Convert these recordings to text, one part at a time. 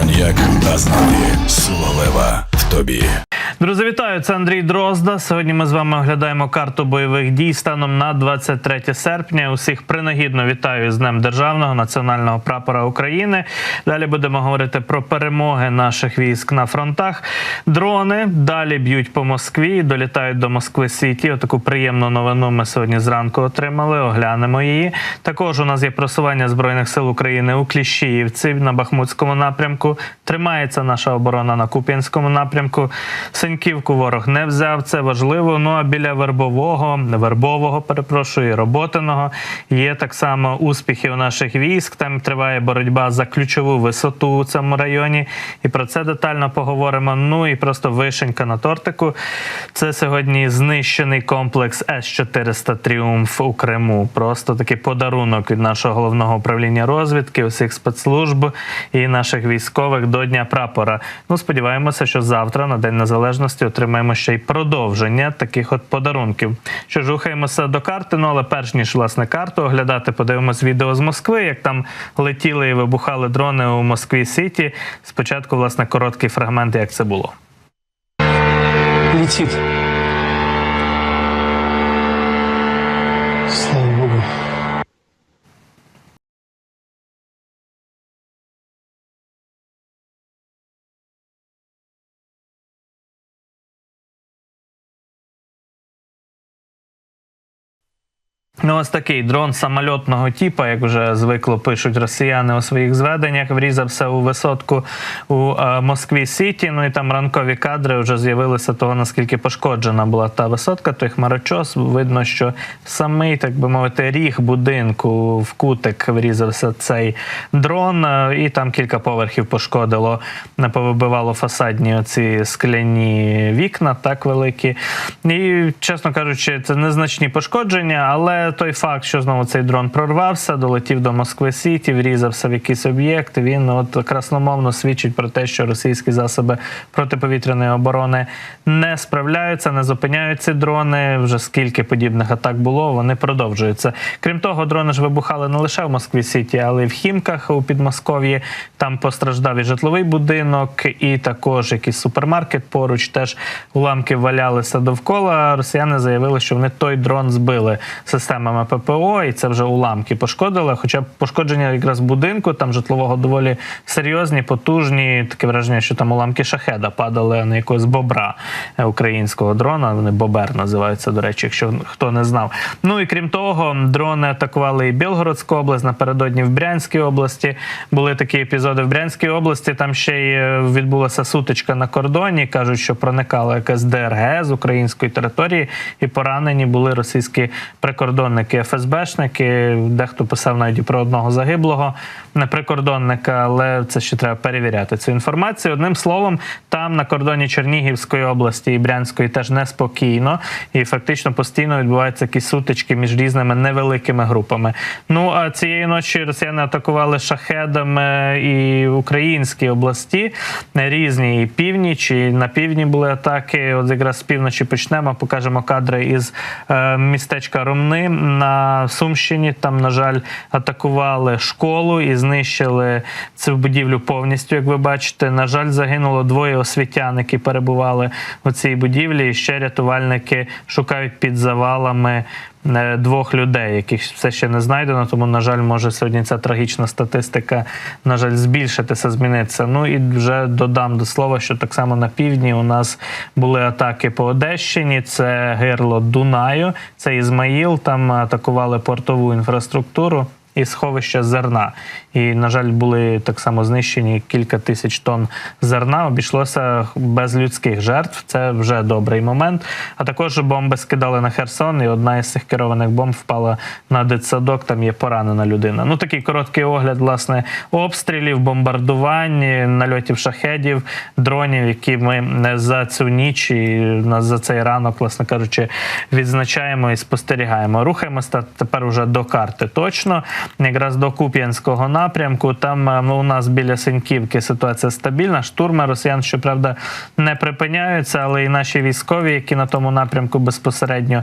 Коньяк, а знати сила в тобі. Друзі, вітаю! Це Андрій Дрозда. Сьогодні ми з вами оглядаємо карту бойових дій станом на 23 серпня. Усіх принагідно вітаю з Днем Державного національного прапора України. Далі будемо говорити про перемоги наших військ на фронтах. Дрони далі б'ють по Москві, долітають до Москви Сіті. Отаку приємну новину ми сьогодні зранку отримали. Оглянемо її. Також у нас є просування збройних сил України у Кліщіївці на Бахмутському напрямку. Тримається наша оборона на Куп'янському напрямку. Синьківку ворог не взяв. Це важливо. Ну а біля вербового, вербового, перепрошую, роботиного є так само успіхи у наших військ. Там триває боротьба за ключову висоту у цьому районі. І про це детально поговоримо. Ну і просто вишенька на тортику. Це сьогодні знищений комплекс С-400 Тріумф у Криму. Просто такий подарунок від нашого головного управління розвідки, усіх спецслужб і наших військових до Дня прапора. Ну сподіваємося, що завтра на День Незалежності отримаємо ще й продовження таких от подарунків. Що ж, рухаємося до карти. Ну але перш ніж власне карту оглядати, подивимось відео з Москви, як там летіли і вибухали дрони у Москві Сіті. Спочатку, власне, короткий фрагмент, як це було. летит. Ну, ось такий дрон самольотного типу, як вже звикло пишуть росіяни у своїх зведеннях, врізався у висотку у е, Москві Сіті. Ну і там ранкові кадри вже з'явилися того, наскільки пошкоджена була та висотка, той хмарочос. Видно, що самий, так би мовити, ріг будинку в кутик врізався цей дрон, е, і там кілька поверхів пошкодило, не повибивало фасадні оці скляні вікна, так великі. І, чесно кажучи, це незначні пошкодження, але той факт, що знову цей дрон прорвався, долетів до Москви Сіті, врізався в якийсь об'єкт. Він от красномовно свідчить про те, що російські засоби протиповітряної оборони не справляються, не зупиняють ці дрони. Вже скільки подібних атак було, вони продовжуються. Крім того, дрони ж вибухали не лише в Москві Сіті, але й в Хімках у Підмосков'ї. Там постраждав і житловий будинок, і також якийсь супермаркет поруч. Теж уламки валялися довкола. Росіяни заявили, що вони той дрон збили системами ППО, і це вже уламки пошкодили. Хоча пошкодження якраз будинку, там житлового доволі серйозні, потужні. Таке враження, що там уламки шахеда падали на якогось бобра українського дрона. Вони бобер називаються, до речі, якщо хто не знав. Ну і крім того, дрони атакували і Білгородську область напередодні в Брянській області. Були такі епізоди в Брянській області. Там ще й е, відбулася сутичка на кордоні. кажуть, що проникала якась ДРГ з української території, і поранені були російські прикордонники, ФСБшники. Дехто писав навіть про одного загиблого прикордонника, але це ще треба перевіряти цю інформацію. Одним словом, там на кордоні Чернігівської області і Брянської теж неспокійно, і фактично постійно відбуваються якісь сутички між різними невеликими групами. Ну а цієї ночі росіяни атакували шахедами і українські області різні і північ, і на півдні були атаки. От якраз з півночі почнемо. Покажемо кадри із е, містечка Ромни на Сумщині. Там, на жаль, атакували школу і знищили цю будівлю повністю. Як ви бачите, на жаль, загинуло двоє освітян, які перебували у цій будівлі. І ще рятувальники шукають під завалами двох людей, яких все ще не знайдено. Тому, на жаль, може сьогодні ця трагічна статистика, на жаль, збільшитися, змінитися. Ну і вже додам до слова, що так само на півдні у нас були атаки по Одещині. Це гирло Дунаю, це Ізмаїл. Там атакували портову інфраструктуру. І сховища зерна, і на жаль, були так само знищені кілька тисяч тонн зерна. Обійшлося без людських жертв. Це вже добрий момент. А також бомби скидали на Херсон, і одна із цих керованих бомб впала на дитсадок. Там є поранена людина. Ну такий короткий огляд, власне, обстрілів, бомбардувань, нальотів шахедів, дронів, які ми за цю ніч і за цей ранок, власне кажучи, відзначаємо і спостерігаємо. Рухаємося тепер уже до карти. Точно якраз до Куп'янського напрямку. Там е, ну, у нас біля Синьківки ситуація стабільна. Штурми росіян, щоправда, не припиняються, але і наші військові, які на тому напрямку безпосередньо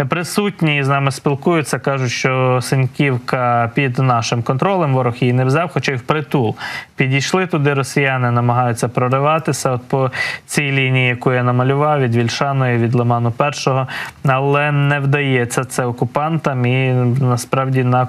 е, присутні з нами спілкуються, кажуть, що Синьківка під нашим контролем, ворог її не взяв, хоча й впритул. Підійшли туди росіяни, намагаються прориватися от по цій лінії, яку я намалював, від Вільшаної, від Лиману Першого, але не вдається це окупантам. І насправді на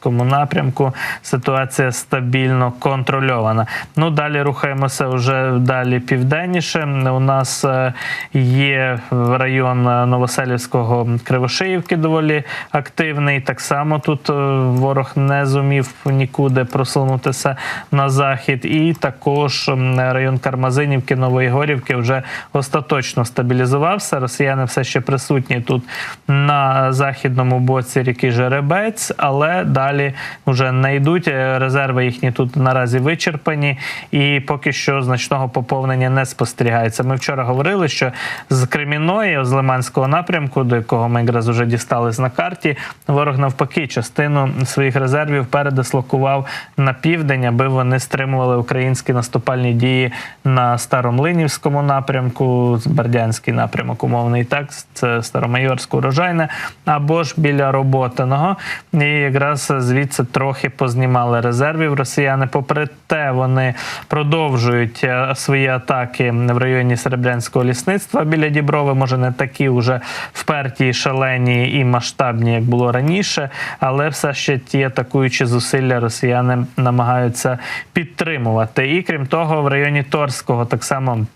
Куп'янському напрямку ситуація стабільно контрольована. Ну далі рухаємося вже далі південніше. У нас е, є район е, Новоселівського Кривошиївки доволі активний. Так само тут е, ворог не зумів нікуди просунутися на захід, і також район Кармазинівки, Нової Горівки вже остаточно стабілізувався. Росіяни все ще присутні тут на західному боці ріки Жеребець, але далі вже не йдуть. Е, Резерви їхні тут наразі вичерпані, і поки що значного поповнення не спостерігається. Ми вчора говорили, що з Креміної, з Лиманського напрямку, до якого ми якраз вже дістались на карті, ворог навпаки частину своїх резервів передислокував на південь, аби вони стримували українські наступальні дії на Старомлинівському напрямку, Бердянський напрямок, умовний так, це Старомайорське урожайне, або ж біля Роботиного. І якраз звідси трохи познімали резервів росіяни. Попри те, вони продовжують е, свої атаки в районі Серебрянського лісництва біля Діброви. Може, не такі вже вперті, шалені і масштабні, як було раніше, але все ще ті атакуючі зусилля росіяни намагаються підтримувати. І крім того, в районі Торського так само.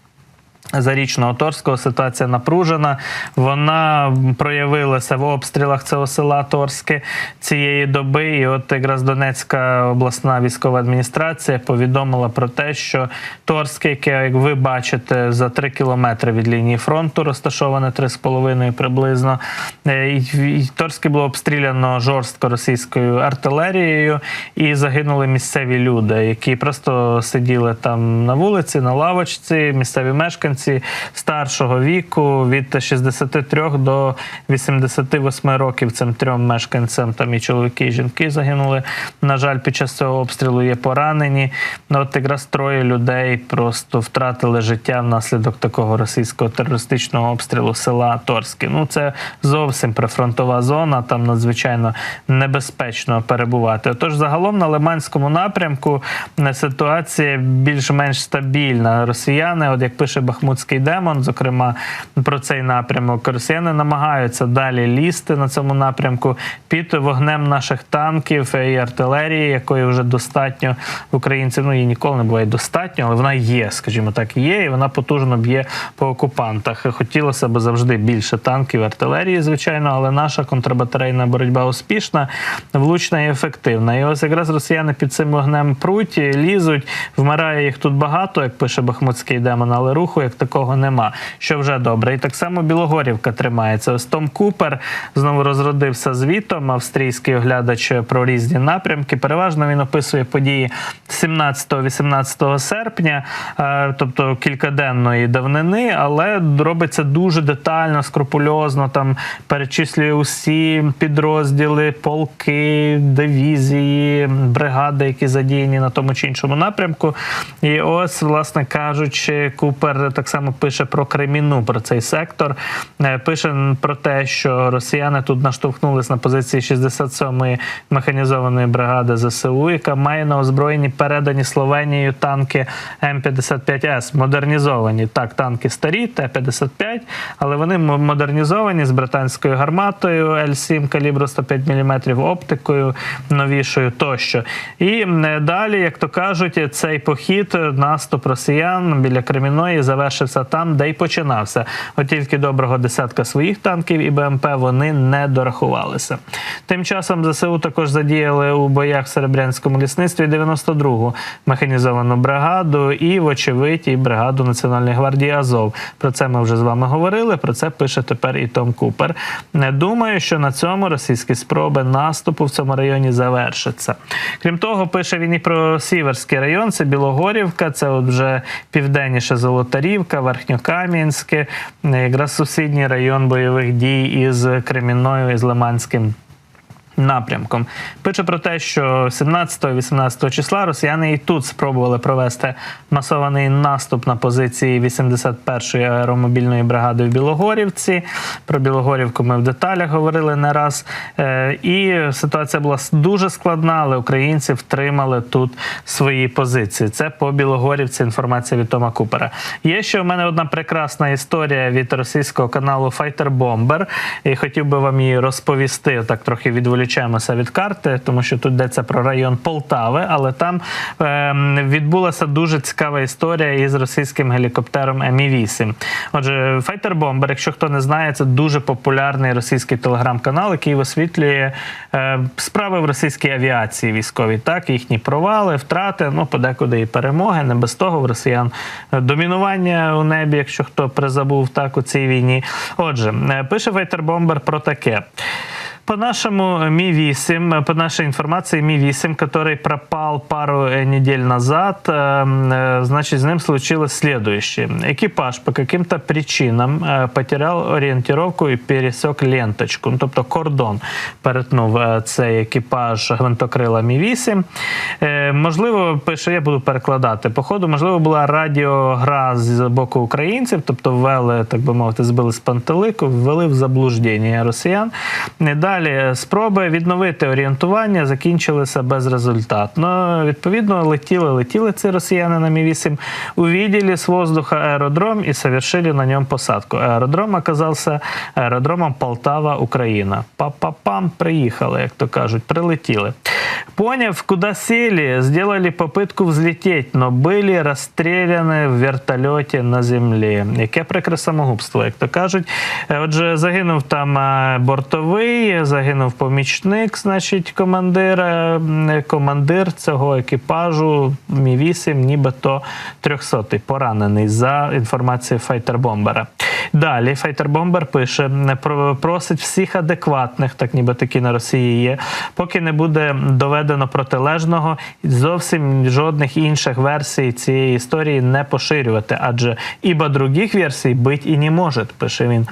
Зарічного Торського ситуація напружена. Вона проявилася в обстрілах цього села Торське цієї доби. І от якраз Донецька обласна військова адміністрація повідомила про те, що Торське, яке, як ви бачите, за 3 кілометри від лінії фронту розташоване 3,5 приблизно. Е, Торське було обстріляно жорстко російською артилерією, і загинули місцеві люди, які просто сиділи там на вулиці, на лавочці, місцеві мешканці старшого віку від 63 до 88 років. Цим трьом мешканцям там і чоловіки, і жінки загинули. На жаль, під час цього обстрілу є поранені. Ну, от якраз троє людей просто втратили життя внаслідок такого російського терористичного обстрілу села Торське. Ну це зовсім прифронтова зона. Там надзвичайно небезпечно перебувати. Отож, загалом на Лиманському напрямку е, ситуація більш-менш стабільна. Росіяни, от як пише Бахмутський демон, зокрема про цей напрямок, росіяни намагаються далі лізти на цьому напрямку під вогнем наших танків і артилерії, якої вже достатньо українців. Ну її ніколи не буває достатньо, але вона є, скажімо так, є, і вона потужно б'є по окупантах. Хотілося б завжди більше танків, артилерії, звичайно, але наша контрбатарейна боротьба успішна, влучна і ефективна. І ось якраз росіяни під цим вогнем пруть, лізуть, вмирає їх тут багато, як пише Бахмутський демон, але руху як такого нема. Що вже добре. І так само Білогорівка тримається. Ось Том Купер знову розродився звітом. Австрійський оглядач про різні напрямки. Переважно він описує події 17-18 серпня, е, тобто кількаденної давнини, але робиться дуже детально, скрупульозно. Там перечислює усі підрозділи, полки, дивізії, бригади, які задіяні на тому чи іншому напрямку. І ось, власне кажучи, Купер так само пише про Креміну, про цей сектор. Е, Пише про те, що росіяни тут наштовхнулись на позиції 67-ї механізованої бригади ЗСУ, яка має на озброєнні передані Словенією танки М55С, модернізовані. Так, танки старі, Т-55, але вони модернізовані з британською гарматою Л-7 калібру 105 мм, оптикою новішою тощо. І далі, як то кажуть, цей похід, наступ росіян біля Креміної завершився там, де й починався. От тільки доброго десятка своїх танків і БМП вони не дорахувалися. Тим часом ЗСУ також задіяли у боях в Серебрянському лісництві 92-гу механізовану бригаду і, вочевидь, і бригаду Національної гвардії Азов. Про це ми вже з вами говорили. Про це пише тепер і Том Купер. Не думаю, що на цьому російські спроби наступу в цьому районі завершаться. Крім того, пише він і про Сіверський район, це Білогорівка, це от вже південніше Золотарівка, Верхньокам'янське, якраз сусідній район бойових дій із Кремінною і з Лиманським напрямком. Пише про те, що 17-18 числа росіяни і тут спробували провести масований наступ на позиції 81-ї аеромобільної бригади в Білогорівці. Про Білогорівку ми в деталях говорили не раз. Е, І ситуація була дуже складна, але українці втримали тут свої позиції. Це по Білогорівці інформація від Тома Купера. Є ще у мене одна прекрасна історія від російського каналу Fighter Bomber. І хотів би вам її розповісти. Так трохи відволічаємося від карти, тому що тут йдеться про район Полтави, але там ем, відбулася дуже цікава історія із російським гелікоптером Мі-8. Отже, Fighter Bomber, якщо хто не знає, це дуже популярний російський телеграм-канал, який висвітлює е, справи в російській авіації військовій, так їхні провали, втрати, ну подекуди і перемоги. Не без того в росіян е, домінування у небі, якщо хто призабув так у цій війні. Отже, е, пише Bomber про таке. По нашему Ми-8, по нашей информации, Ми-8, который пропал пару э, недель назад, э, э, значит, с ним случилось следующее. Экипаж по каким-то причинам э, потерял ориентировку и пересек ленточку, ну, тобто кордон перетнув е, цей екіпаж гвинтокрила Мі-8. Е, Можливо, пише, я буду перекладати. Походу, можливо, була радіогра з боку українців, тобто ввели, так би мовити, збили з пантелику, ввели в заблуждення росіян. І Далі спроби відновити орієнтування закінчилися безрезультатно. Відповідно, летіли, летіли ці росіяни на Мі-8, відділі з воздуха аеродром і совершили на ньому посадку. Аеродром оказався аеродромом Полтава, Україна. Па-па-пам, приїхали, як то кажуть, прилетіли. Поняв, куда сели, сделали попытку взлететь, но были расстреляны в вертольоті на землі. Яке прикре самогубство, як то кажуть. Е, Отже, загинув там е, бортовий, загинув помічник, значить, командира, м, командир цього екіпажу Мі-8, нібито 300-й, поранений за інформацією файтербомбера. Далі файтербомбер пише, про- просить всіх адекватних, так ніби такі на Росії є, поки не буде доведено протилежного, зовсім жодних інших версій цієї історії не поширювати, адже ібо других версій бить і не може, пише він.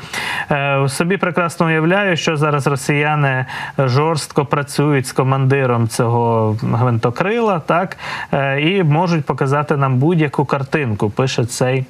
Е, собі прекрасно уявляю, що зараз росіяни жорстко працюють з командиром цього гвинтокрила, так, е, і можуть показати нам будь-яку картинку, пише цей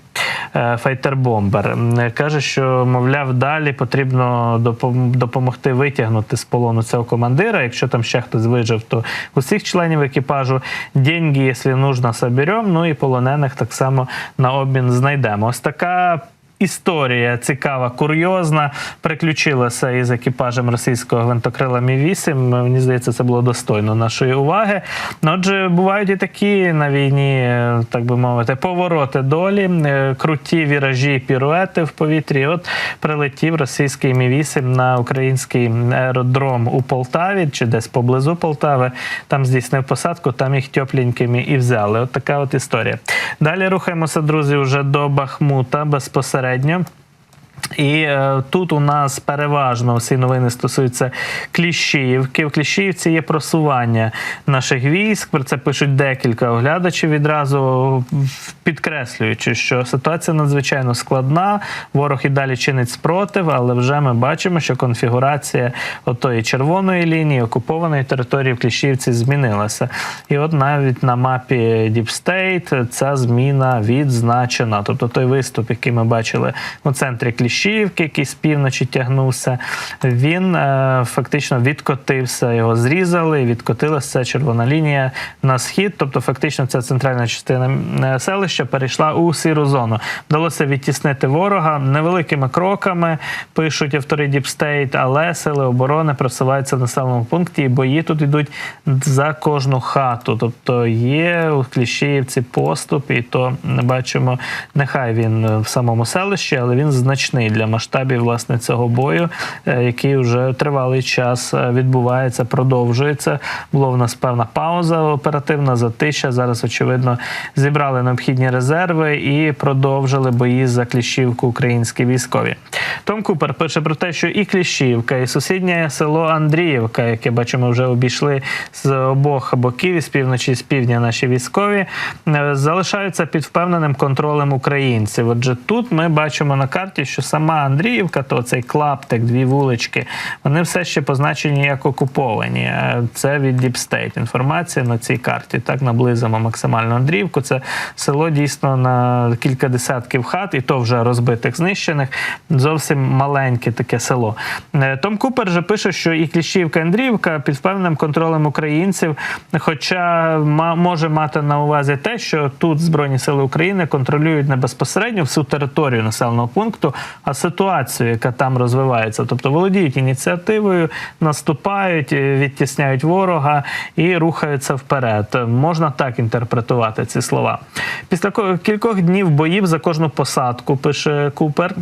файтербомбер. М, Каже, що, мовляв, далі потрібно допом- допомогти витягнути з полону цього командира. Якщо там ще хтось вижив, то усіх членів екіпажу деньги, якщо нужно, соберемо. Ну і полонених так само на обмін знайдемо. Ось така. Історія цікава, курйозна, приключилася із екіпажем російського гвинтокрила Мі-8. Мені здається, це було достойно нашої уваги. Ну, Отже, бувають і такі на війні, так би мовити, повороти долі, е, круті віражі, піруети в повітрі. От прилетів російський Мі-8 на український аеродром у Полтаві чи десь поблизу Полтави. Там здійснив посадку, там їх тепленькими і взяли. От така от історія. Далі рухаємося, друзі, вже до Бахмута безпосередньо попередньо. І е, тут у нас переважно всі новини стосуються Кліщіївки. В Кліщіївці є просування наших військ. Про це пишуть декілька оглядачів відразу, підкреслюючи, що ситуація надзвичайно складна. Ворог і далі чинить спротив, але вже ми бачимо, що конфігурація отої червоної лінії окупованої території в Кліщіївці змінилася. І от навіть на мапі State ця зміна відзначена. Тобто той виступ, який ми бачили у центрі Кліщіївки, який з півночі тягнувся, він е, фактично відкотився, його зрізали, відкотилася червона лінія на схід. Тобто, фактично, ця центральна частина е, селища перейшла у сіру зону. Вдалося відтіснити ворога невеликими кроками, пишуть автори State, але сили оборони просуваються в населеному пункті, і бої тут йдуть за кожну хату. Тобто є у Кліщіївці поступ, і то бачимо, нехай він е, в самому селищі, але він значний для масштабів власне цього бою, е, який вже тривалий час е, відбувається, продовжується. Була в нас певна пауза оперативна затища. Зараз, очевидно, зібрали необхідні резерви і продовжили бої за Кліщівку українські військові. Том Купер пише про те, що і Кліщівка, і сусіднє село Андріївка, яке бачимо, вже обійшли з обох боків, і з півночі, з півдня наші військові, е, залишаються під впевненим контролем українців. Отже, тут ми бачимо на карті, що сама Андріївка, то цей клаптик, дві вулички, вони все ще позначені як окуповані. Е, Це від State. Інформація на цій карті. Так наблизимо максимально Андріївку. Це село дійсно на кілька десятків хат, і то вже розбитих, знищених. Зовсім маленьке таке село. Е, Том Купер же пише, що і Кліщівка, і Андріївка під певним контролем українців, хоча може мати на увазі те, що тут Збройні сили України контролюють не безпосередньо всю територію населеного пункту, ситуацію, яка там розвивається. Тобто володіють ініціативою, наступають, е, відтісняють ворога і рухаються вперед. Можна так інтерпретувати ці слова. Після ко- кількох днів боїв за кожну посадку, пише Купер.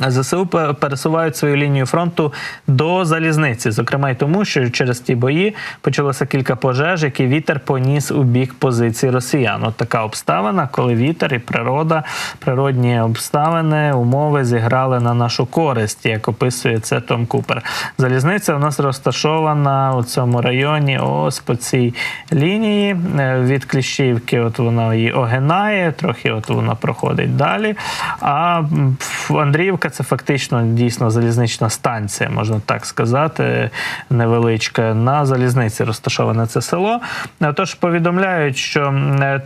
ЗСУ пересувають свою лінію фронту до залізниці, зокрема й тому, що через ті бої почалося кілька пожеж, які вітер поніс у бік позиції росіян. От така обставина, коли вітер і природа, природні обставини, умови зіграли на нашу користь, як описує це Том Купер. Залізниця у нас розташована у цьому районі. Ось по цій лінії е, від Кліщівки. От вона її огинає, трохи от вона проходить далі. А м, ф- це фактично дійсно залізнична станція, можна так сказати, невеличка. На залізниці розташоване це село. Тож повідомляють, що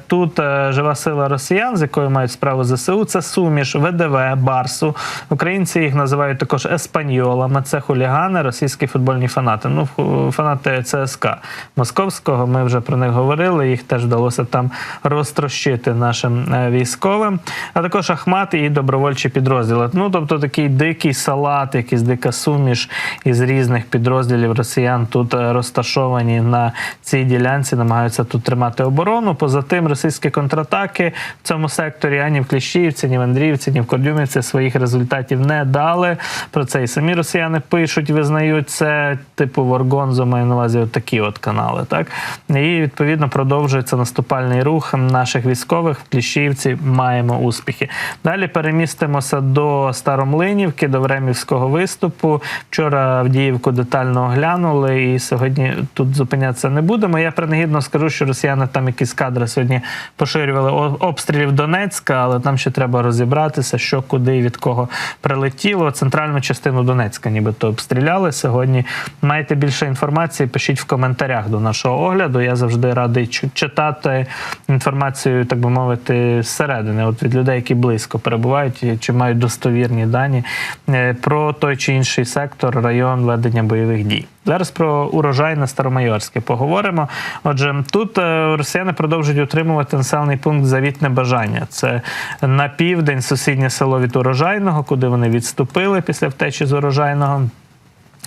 тут е, жива сила росіян, з якою мають справу ЗСУ, це суміш ВДВ, Барсу. Українці їх називають також еспаньолами. Це хулігани, російські футбольні фанати. Ну, фанати ЦСК Московського. Ми вже про них говорили. Їх теж вдалося там розтрощити нашим е, військовим. А також Ахмат і добровольчі підрозділи. Ну тобто такий дикий салат, якийсь дика суміш із різних підрозділів росіян тут е, розташовані на цій ділянці, намагаються тут тримати оборону. Поза тим, російські контратаки в цьому секторі ані в Кліщіївці, ні в Андріївці, ні в Кордюмівці своїх результатів не дали. Про це і самі росіяни пишуть, визнають це. Типу Воргонзо має на увазі от такі от канали. Так і відповідно продовжується наступальний рух наших військових. В Кліщіївці маємо успіхи. Далі перемістимося до Старомлинівки, до Времівського виступу. Вчора Авдіївку детально оглянули, і сьогодні тут зупинятися не будемо. Я принагідно скажу, що росіяни там якісь кадри сьогодні поширювали обстрілів Донецька, але там ще треба розібратися, що куди і від кого прилетіло. Центральну частину Донецька, нібито обстріляли сьогодні. Маєте більше інформації? Пишіть в коментарях до нашого огляду. Я завжди радий читати інформацію, так би мовити, зсередини, от від людей, які близько перебувають чи мають достовірні дані е, про той чи інший сектор, район ведення бойових дій. Зараз про урожай на Старомайорське поговоримо. Отже, тут е, росіяни продовжують утримувати населений пункт Завітне бажання. Це на південь сусіднє село від урожайного, куди вони відступили після втечі з урожайного.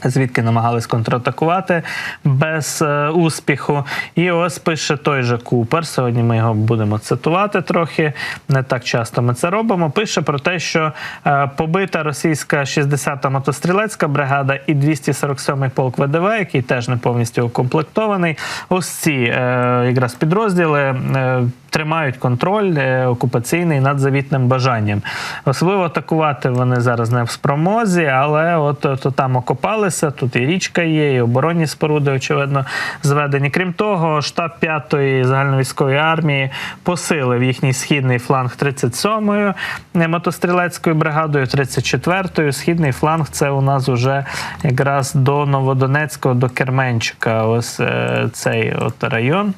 Звідки намагались контратакувати без е, успіху. І ось пише той же Купер. Сьогодні ми його будемо цитувати трохи. Не так часто ми це робимо. Пише про те, що е, побита російська 60-та мотострілецька бригада і 247-й полк ВДВ, який теж не повністю укомплектований. Ось ці е, якраз підрозділи. Е, Тримають контроль е, окупаційний над завітним бажанням. Особливо атакувати вони зараз не в спромозі, але от, от, от там окопалися. Тут і річка є, і оборонні споруди, очевидно, зведені. Крім того, штаб 5-ї загальновійськової армії посилив їхній східний фланг 37-ю мотострілецькою бригадою, 34-ю. Східний фланг це у нас уже якраз до Новодонецького, до Керменчика. Ось е, цей от район.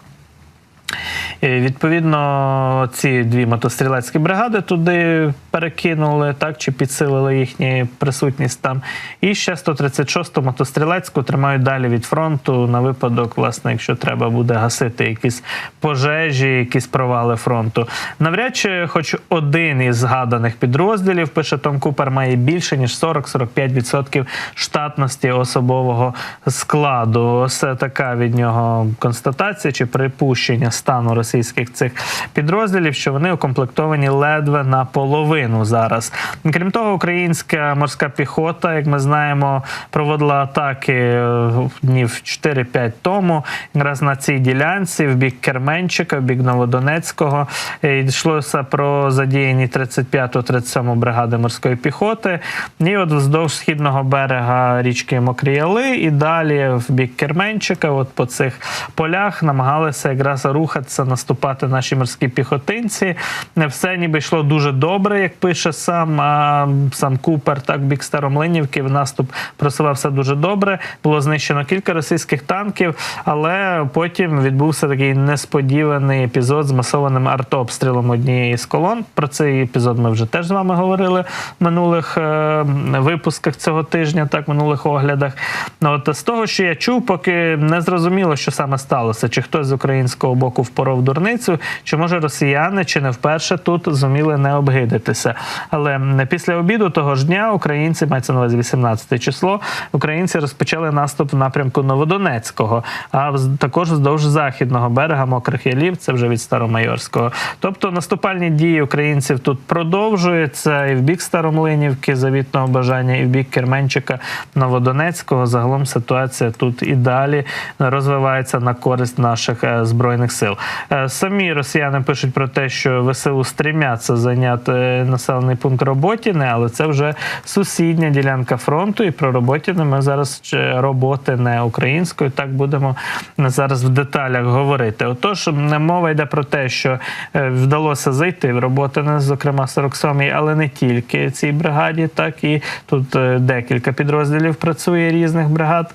Відповідно, ці дві мотострілецькі бригади туди перекинули, так чи підсилили їхню присутність там. І ще 136-ту мотострілецьку тримають далі від фронту на випадок, власне, якщо треба буде гасити якісь пожежі, якісь провали фронту. Навряд чи, хоч один із згаданих підрозділів, пише Том Купер, має більше ніж 40-45% штатності особового складу. Ось така від нього констатація чи припущення стану російських цих підрозділів, що вони укомплектовані ледве наполовину зараз. Крім того, українська морська піхота, як ми знаємо, проводила атаки е, днів 4-5 тому, якраз на цій ділянці, в бік Керменчика, в бік Новодонецького. Е, Йшлося про задіяні 35-37 бригади морської піхоти. І от вздовж східного берега річки Мокріяли, і далі в бік Керменчика, от по цих полях намагалися якраз рухати рухатися, наступати наші морські піхотинці. Не все ніби йшло дуже добре, як пише сам сам Купер, так бік Старомлинівки. Наступ просувався дуже добре. Було знищено кілька російських танків, але потім відбувся такий несподіваний епізод з масованим артобстрілом однієї з колон. Про цей епізод ми вже теж з вами говорили в минулих е, випусках цього тижня, так, минулих оглядах. Ну, От з того, що я чув, поки не зрозуміло, що саме сталося, чи хтось з українського боку впоров дурницю, чи може росіяни, чи не вперше тут зуміли не обгидитися. Але після обіду того ж дня українці, мається на увазі 18 число, українці розпочали наступ в напрямку Новодонецького, а також вздовж західного берега Мокрих Ялів, це вже від Старомайорського. Тобто наступальні дії українців тут продовжуються і в бік Старомлинівки, завітного бажання, і в бік Керменчика Новодонецького. Загалом ситуація тут і далі розвивається на користь наших е, збройних сил. Е, Самі росіяни пишуть про те, що ВСУ стрімяться зайняти е, населений пункт Роботіне, але це вже сусідня ділянка фронту. І про Роботіне ми зараз роботи не українською. Так будемо зараз в деталях говорити. Отож, мова йде про те, що е, вдалося зайти в Роботине, зокрема 47-й, але не тільки цій бригаді, так і тут е, декілька підрозділів працює різних бригад.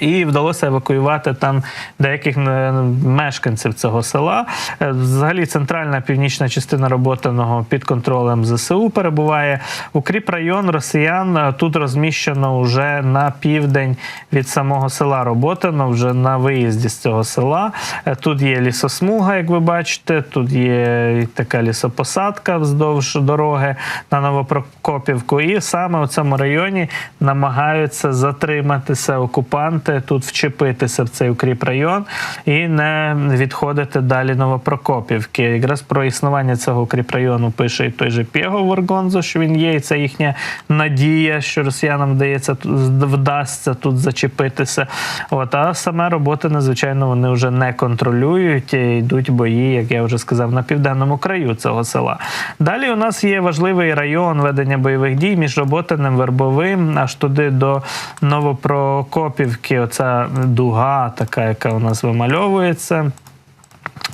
І вдалося евакуювати там деяких е, мешканців цього села. Е, Взагалі, центральна північна частина роботаного під контролем ЗСУ перебуває. Укріп район росіян е, тут розміщено вже на південь від самого села Роботино, вже на виїзді з цього села. Тут є лісосмуга, як ви бачите, тут є така лісопосадка вздовж дороги на Новопрокопівку. І саме у цьому районі намагаються затриматися окупанти, тут вчепитися в цей укріп район і не відходити далі Новопрокопівки. Якраз про існування цього укріп району пише і той же Пєго Воргонзо, що він є, і це їхня надія, що росіянам вдається вдасться тут зачепитися. От а саме роботи, надзвичайно, вони вже не контролюють. і Йдуть бої, як я вже сказав, на південному краю цього села. Далі у нас є важливий район ведення бойових дій між Роботиним, Вербовим, аж туди до Новопрокопівки. Оця дуга, така, яка у нас вимальовується.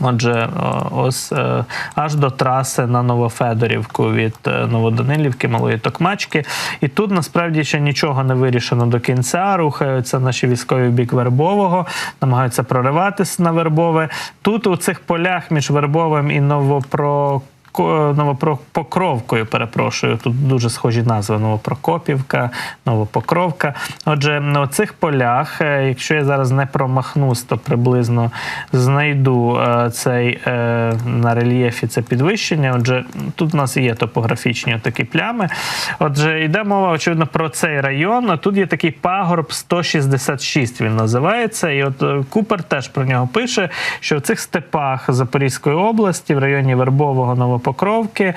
Отже, ось е, аж до траси на Новофедорівку від е, Новоданилівки, Малої Токмачки. І тут насправді ще нічого не вирішено до кінця. Рухаються наші військові бік Вербового, намагаються прориватися на Вербове. Тут у цих полях між Вербовим і Новопро. Ко- Новопокровкою, перепрошую, тут дуже схожі назви Новопрокопівка, Новопокровка. Отже, на цих полях, е, якщо я зараз не промахнусь, то приблизно знайду е, цей е, на рельєфі це підвищення. Отже, тут у нас є топографічні такі плями. Отже, йде мова, очевидно, про цей район. Тут є такий пагорб 166, він називається. І от Купер теж про нього пише, що в цих степах Запорізької області, в районі Вербового Новопокровки,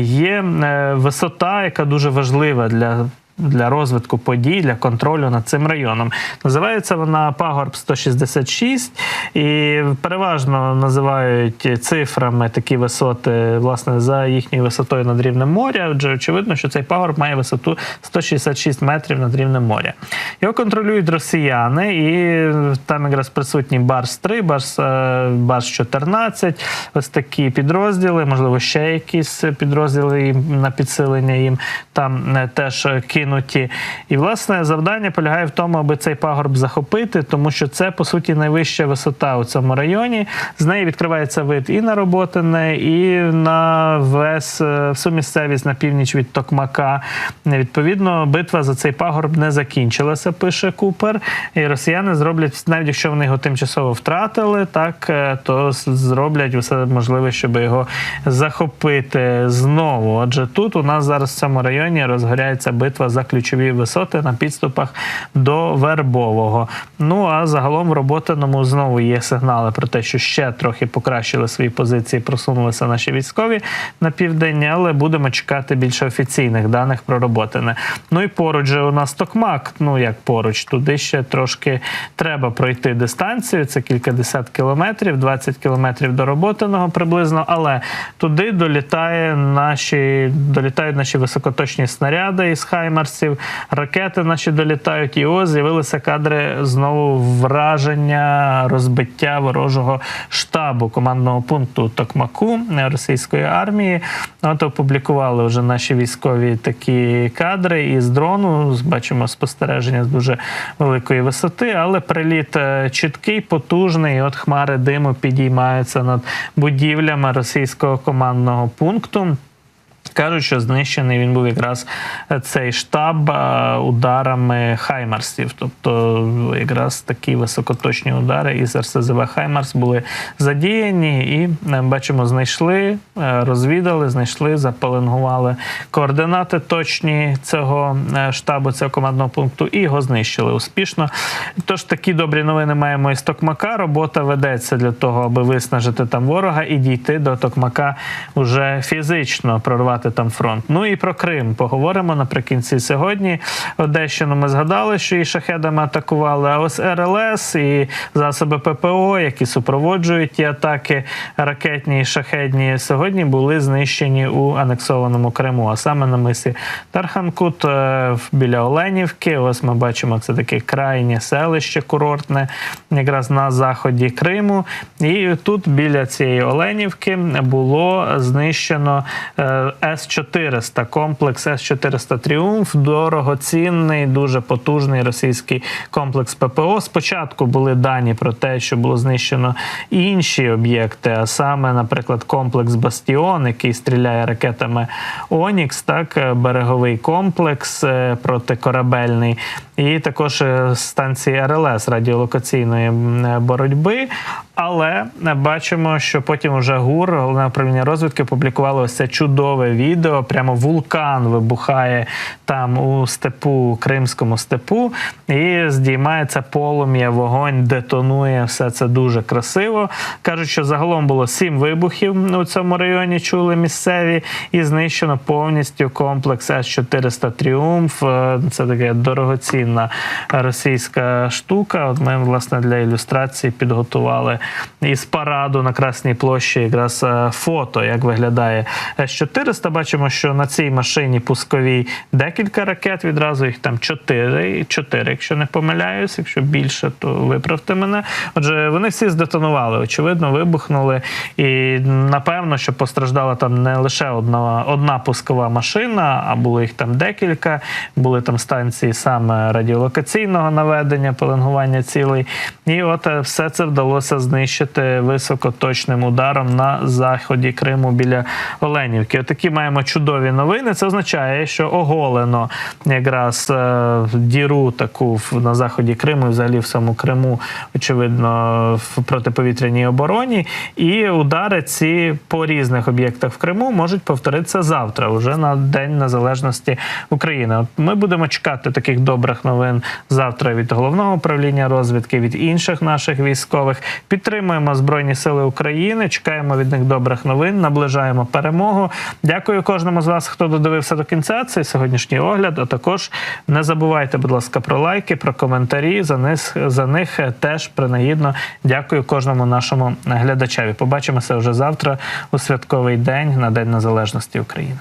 є е, висота, яка дуже важлива для. Для розвитку подій, для контролю над цим районом. Називається вона Пагорб 166, і переважно називають цифрами такі висоти, власне, за їхньою висотою над рівнем моря. Отже, очевидно, що цей пагорб має висоту 166 метрів над рівнем моря. Його контролюють росіяни, і там якраз присутні Барс 3, Барс, е, Барс 14, ось такі підрозділи, можливо, ще якісь підрозділи на підсилення їм там е, теж е, кинуті. І власне завдання полягає в тому, аби цей пагорб захопити, тому що це по суті найвища висота у цьому районі. З неї відкривається вид і на Роботине, і на весь е, всю місцевість на північ від Токмака. Відповідно, битва за цей пагорб не закінчилася, пише Купер. І росіяни зроблять, навіть якщо вони його тимчасово втратили, так е, то зроблять усе можливе, щоб його захопити знову. Отже, тут у нас зараз в цьому районі розгоряється битва за ключові висоти на підступах до Вербового. Ну а загалом в роботиному знову є сигнали про те, що ще трохи покращили свої позиції, просунулися наші військові на південь, але будемо чекати більше офіційних даних про роботине. Ну і поруч же у нас Токмак. Ну як поруч, туди ще трошки треба пройти дистанцію. Це кількадесят кілометрів, 20 кілометрів до роботиного приблизно. Але туди долітає наші долітають наші високоточні снаряди із Хаймарс. Хаймарсів, ракети наші долітають. І ось з'явилися кадри знову враження розбиття ворожого штабу командного пункту Токмаку російської армії. От опублікували вже наші військові такі кадри із дрону. Бачимо спостереження з дуже великої висоти, але приліт е, чіткий, потужний. І От хмари диму підіймаються над будівлями російського командного пункту. Кажуть, що знищений він був якраз е, цей штаб е, ударами Хаймарсів. Тобто, якраз такі високоточні удари із РСЗВ Хаймарс були задіяні, і е, бачимо, знайшли, е, розвідали, знайшли, запеленгували координати точні цього е, штабу, цього командного пункту, і його знищили успішно. Тож такі добрі новини маємо із Токмака. Робота ведеться для того, аби виснажити там ворога і дійти до Токмака уже фізично прорвати там фронт. Ну і про Крим поговоримо наприкінці сьогодні. Одещину ми згадали, що і шахедами атакували. А ось РЛС і засоби ППО, які супроводжують ті атаки ракетні і шахедні, сьогодні були знищені у анексованому Криму, а саме на мисі Тарханкут е, біля Оленівки. Ось ми бачимо це таке крайнє селище курортне, якраз на заході Криму. І тут біля цієї Оленівки було знищено е, С-400, комплекс С-400 Тріумф, дорогоцінний, дуже потужний російський комплекс ППО. Спочатку були дані про те, що було знищено інші об'єкти, а саме, наприклад, комплекс Бастіон, який стріляє ракетами Онікс, так, е, береговий комплекс е, протикорабельний, і також е, станції РЛС радіолокаційної боротьби. Але бачимо, що потім вже ГУР, головне управління розвідки, публікувало ось це чудове відео. Прямо вулкан вибухає там у степу, кримському степу, і здіймається полум'я, вогонь детонує. Все це дуже красиво. Кажуть, що загалом було сім вибухів у цьому районі. Чули місцеві, і знищено повністю комплекс С-400 Тріумф. Е, Це така дорогоцінна російська штука. От ми власне для ілюстрації підготували із параду на Красній площі якраз е, фото, як виглядає С-400. Бачимо, що на цій машині пусковій декілька ракет. Відразу їх там чотири, чотири, якщо не помиляюсь. Якщо більше, то виправте мене. Отже, вони всі здетонували, очевидно, вибухнули. І напевно, що постраждала там не лише одна, одна пускова машина, а було їх там декілька. Були там станції саме радіолокаційного наведення, пеленгування цілей. І от е, все це вдалося знищити високоточним ударом на заході Криму біля Оленівки. Отакі маємо чудові новини. Це означає, що оголено якраз е, діру таку на заході Криму, і взагалі в самому Криму, очевидно, в протиповітряній обороні. І удари ці по різних об'єктах в Криму можуть повторитися завтра, вже на День Незалежності України. От ми будемо чекати таких добрих новин завтра від головного управління розвідки, від інших наших військових. Підтримуємо Збройні Сили України, чекаємо від них добрих новин, наближаємо перемогу. Дякую кожному з вас, хто додивився до кінця цей сьогоднішній огляд. А також не забувайте, будь ласка, про лайки, про коментарі. За них за них е, теж принагідно дякую кожному нашому глядачеві. Побачимося вже завтра у святковий день на День Незалежності України.